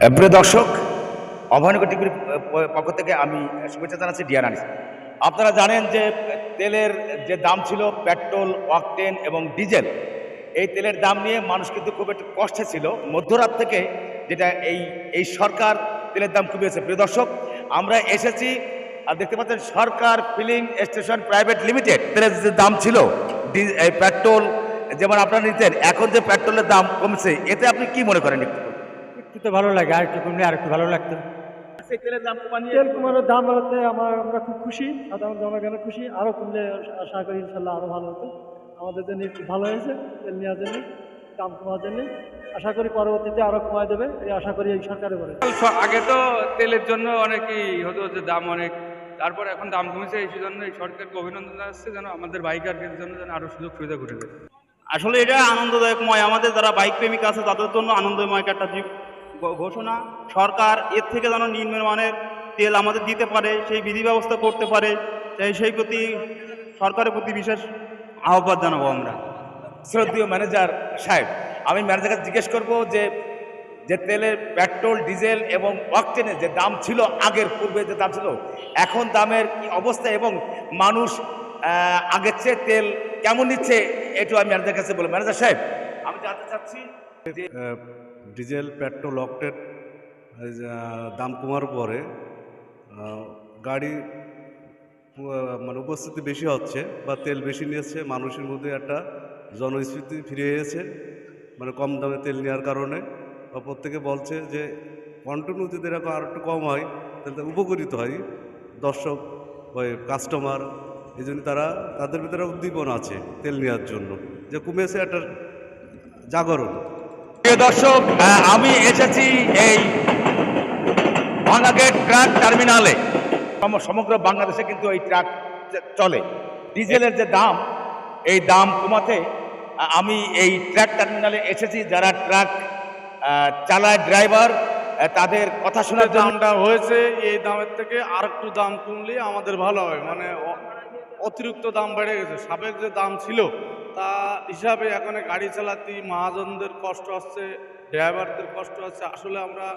প্রিয় দর্শক অভয়নগর টিভির পক্ষ থেকে আমি শুভেচ্ছা জানাচ্ছি ডিয়ার আপনারা জানেন যে তেলের যে দাম ছিল পেট্রোল, অকটেন এবং ডিজেল, এই তেলের দাম নিয়ে মানুষ কিন্তু খুব একটু কষ্টে ছিল। মধ্যরাত থেকে যেটা এই এই সরকার তেলের দাম কমিয়েছে। প্রিয় দর্শক, আমরা এসেছি, আর দেখতে পাচ্ছেন Sarkar filling station private limited, তেলের যে দাম ছিল পেট্রোল, যেমন আপনারা নিতেন, এখন যে পেট্রোলের দাম কমছে, এতে আপনি কি মনে করেন একটু? একটু তো ভালো লাগে আর একটু কমলে আর একটু ভালো লাগতো। তেলের দাম কমানিয়ে তেল কমানোর দাম বাড়াতে আমার আমরা খুব খুশি সাধারণ জনগণ খুশি আরও কমলে আশা করি ইনশাল্লাহ আরও ভালো হতো। আমাদের জন্য একটু ভালো হয়েছে তেল নেওয়ার জন্য দাম কমার জন্য। আশা করি পরবর্তীতে আরও কমায় দেবে এই আশা করি এই সরকারের বলে আগে তো তেলের জন্য অনেকই হতো যে দাম অনেক তারপর এখন দাম কমেছে এই জন্য এই সরকারকে অভিনন্দন জানাচ্ছে যেন আমাদের বাইকারদের জন্য যেন আরও সুযোগ সুবিধা করে দেয় আসলে এটা আনন্দদায়কময় আমাদের যারা বাইক প্রেমিক আছে তাদের জন্য আনন্দময় একটা ঘোষণা সরকার এর থেকে যেন নিম্নমানের তেল আমাদের দিতে পারে সেই বিধি ব্যবস্থা করতে পারে সেই সেই প্রতি সরকারের প্রতি বিশেষ আহ্বান জানাব আমরা। শ্রদ্ধীয় ম্যানেজার সাহেব আমি ম্যানেজারকে জিজ্ঞেস করব যে যে তেলের পেট্রোল ডিজেল এবং অকটেনের যে দাম ছিল আগের পূর্বে যে দাম ছিল এখন দামের কি অবস্থা এবং মানুষ আগের চেয়ে তেল কেমন নিচ্ছে একটু আমি ম্যানেজার কাছে বলব। ম্যানেজার সাহেব আমি জানতে চাচ্ছি যে ডিজেল পেট্রোল আহ, দাম কমার পরে গাড়ি মানে উপস্থিতি বেশি হচ্ছে বা তেল বেশি নিয়েছে মানুষের মধ্যে একটা জনস্ফীতি ফিরে এসেছে মানে কম দামে তেল নেওয়ার কারণে। বা প্রত্যেকে বলছে যে কন্টিনিউ যদি এরকম আর একটু কম হয় তাহলে উপকৃত হয় দর্শক ওই কাস্টমার এই জন্য তারা তাদের ভিতরে উদ্দীপন আছে তেল নেওয়ার জন্য যে কমেছে একটা জাগরণ। প্রিয় দর্শক আমি এসেছি এই ভাঙাগেট ট্রাক টার্মিনালে। সমগ্র বাংলাদেশে কিন্তু এই ট্রাক চলে। ডিজেলের যে দাম এই দাম কমাতে আমি এই ট্রাক টার্মিনালে এসেছি যারা ট্রাক চালায় ড্রাইভার তাদের কথা শোনার জন্য। দামটা হয়েছে এই দামের থেকে আর একটু দাম কমলে আমাদের ভালো হয়। মানে অতিরিক্ত দাম বেড়ে গেছে। সাবেক যে দাম ছিল তা হিসাবে এখন গাড়ি চালাতে মহাজনদের কষ্ট হচ্ছে ড্রাইভারদের কষ্ট হচ্ছে। আসলে আমরা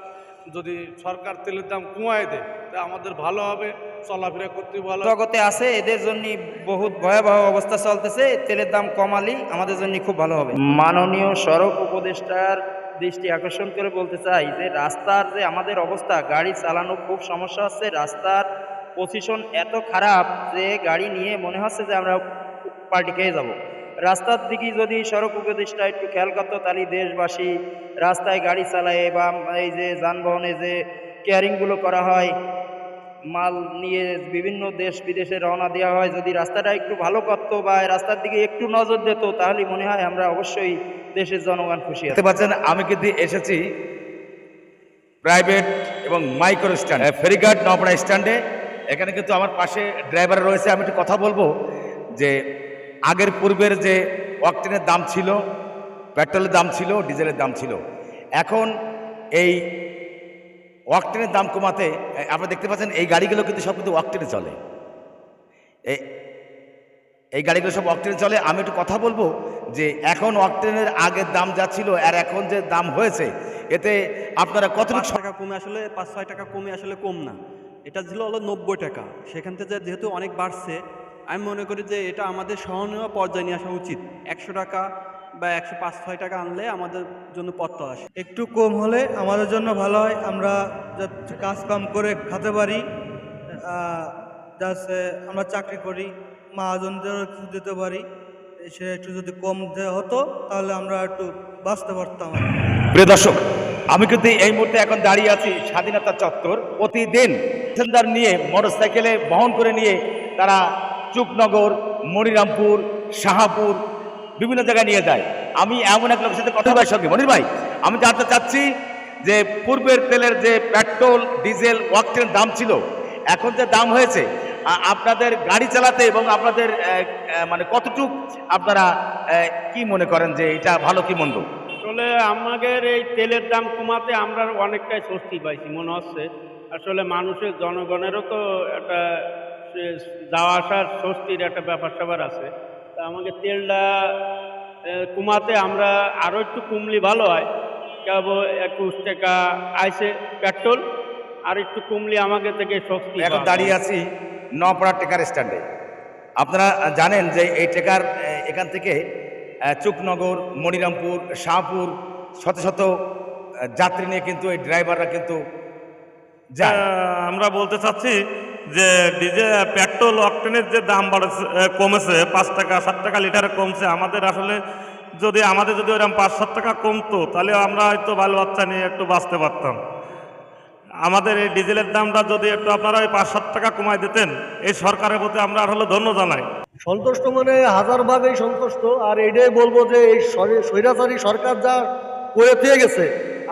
যদি সরকার তেলের দাম কমায় দেয় তা আমাদের ভালো হবে চলাফেরা করতে ভালো। জগতে আছে এদের জন্য বহুত ভয়াবহ অবস্থা চলতেছে। তেলের দাম কমালি আমাদের জন্য খুব ভালো হবে। মাননীয় সড়ক উপদেষ্টার দৃষ্টি আকর্ষণ করে বলতে চাই যে রাস্তার যে আমাদের অবস্থা গাড়ি চালানো খুব সমস্যা হচ্ছে। রাস্তার পজিশন এত খারাপ যে গাড়ি নিয়ে মনে হচ্ছে যে আমরা পার্টি খেয়ে যাব। রাস্তার দিকে যদি সড়ক উপদেষ্টা একটু খেয়াল করতো, তাহলে দেশবাসী রাস্তায় গাড়ি চালায় বা এই যে যানবাহনে যে কেয়ারিংগুলো করা হয়, মাল নিয়ে বিভিন্ন দেশ বিদেশে রওনা দেওয়া হয়, যদি রাস্তাটা একটু ভালো করতো বা রাস্তার দিকে একটু নজর দিত, তাহলে মনে হয় আমরা অবশ্যই দেশের জনগণ খুশি হতে পারছেন আমি কিন্তু এসেছি প্রাইভেট এবং মাইক্রো স্ট্যান্ড ফেরিঘাট নবড়া স্ট্যান্ডে এখানে কিন্তু আমার পাশে ড্রাইভার রয়েছে, আমি একটু কথা বলব যে আগের পূর্বের যে অকটেনের দাম ছিল পেট্রোলের দাম ছিল ডিজেলের দাম ছিল। এখন এই অকটেনের দাম কমাতে আপনারা দেখতে পাচ্ছেন এই গাড়িগুলো কিন্তু সব কিন্তু অকটেনে চলে। এই এই গাড়িগুলো সব অকটেনে চলে। আমি একটু কথা বলব যে এখন অকটেনের আগের দাম যা ছিল আর এখন যে দাম হয়েছে, এতে আপনারা পাঁচ টাকা কমে আসলে পাঁচ ছয় টাকা কমে আসলে কম না। এটা ছিল হলো নব্বই টাকা। সেখান থেকে যেহেতু অনেক বাড়ছে আমি মনে করি যে এটা আমাদের সহনীয় পর্যায়ে নিয়ে আসা উচিত। একশো টাকা বা একশো পাঁচ ছয় টাকা আনলে আমাদের জন্য পথটা আসে। একটু কম হলে আমাদের জন্য ভালো হয় আমরা কাজ কাম করে খেতে পারি আমরা চাকরি করি মহাজনদেরও একটু দিতে পারি। সে একটু যদি কম দেওয়া হতো তাহলে আমরা একটু বাঁচতে পারতাম। প্রিয় দর্শক আমি কিন্তু এই মুহূর্তে এখন দাঁড়িয়ে আছি স্বাধীনতা চত্বর। প্রতিদিন প্যাসেঞ্জার নিয়ে, মোটরসাইকেলে বহন করে নিয়ে তারা চুকনগর মনিরামপুর, শাহাপুর, বিভিন্ন জায়গায় নিয়ে যায়। আমি এমন এক লোকের সাথে কথা ভাই সঙ্গে, মনির ভাই, আমি জানতে চাচ্ছি যে পূর্বের তেলের যে পেট্রোল, ডিজেল ওয়াক্টের দাম ছিল, এখন যে দাম হয়েছে আপনাদের গাড়ি চালাতে এবং আপনাদের মানে কতটুক আপনারা কি মনে করেন যে এটা ভালো কি মন্দ? আসলে আমাদের এই তেলের দাম কমাতে আমরা অনেকটাই স্বস্তি পাইছি, মনে হচ্ছে। আসলে মানুষের জনগণেরও তো একটা যাওয়া আসার স্বস্তির একটা ব্যাপার স্যাপার আছে। তা আমাকে তেলটা কমাতে আমরা আরও একটু কমলে ভালো হয়। কেবল একুশ টাকা আইসে পেট্রোল আর একটু কমলে আমাকে থেকে শক্তি এখন দাঁড়িয়ে আছি নপাড়া টেকার স্ট্যান্ডে। আপনারা জানেন যে এই টেকার এখান থেকে চুকনগর মনিরামপুর শাহপুর শত শত যাত্রী নিয়ে কিন্তু এই ড্রাইভাররা কিন্তু আমরা বলতে চাচ্ছি যে ডিজে পেট্রোল অকটেনের যে দাম বাড়ছে কমেছে পাঁচ টাকা সাত টাকা লিটারে কমছে আমাদের আসলে যদি আমাদের যদি ওরকম পাঁচ সাত টাকা কমতো তাহলে আমরা হয়তো বাল বাচ্চা নিয়ে একটু বাঁচতে পারতাম। আমাদের এই ডিজেলের দামটা যদি একটু আপনারা ওই পাঁচ সাত টাকা কমায় দিতেন এই সরকারের প্রতি আমরা আসলে ধন্য জানাই। সন্তুষ্ট মানে হাজার ভাগেই সন্তুষ্ট আর এটাই বলব যে এই স্বৈরাচারী সরকার যা করে দিয়ে গেছে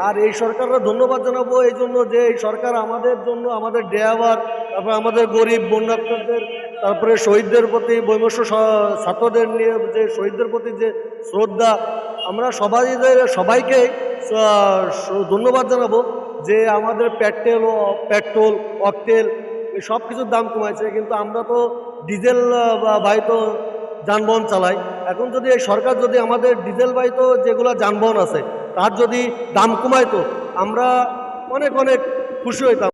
আর এই সরকাররা ধন্যবাদ জানাব এই জন্য যে এই সরকার আমাদের জন্য, আমাদের ড্রাইভার, তারপরে আমাদের গরিব বন্যার্থদের তারপরে শহীদদের প্রতি বৈমস্য ছাত্রদের নিয়ে যে শহীদদের প্রতি যে শ্রদ্ধা, আমরা সবাইদের সবাইকে ধন্যবাদ জানাব যে আমাদের পেট্রোল পেট্রোল, অকটেল সব কিছুর দাম কমাইছে কিন্তু আমরা তো ডিজেল বাহিত যানবাহন চালাই। এখন যদি এই সরকার যদি আমাদের ডিজেল বাহিত যেগুলো যানবাহন আছে তার যদি দাম কমাইতো আমরা অনেক অনেক খুশি হইতাম।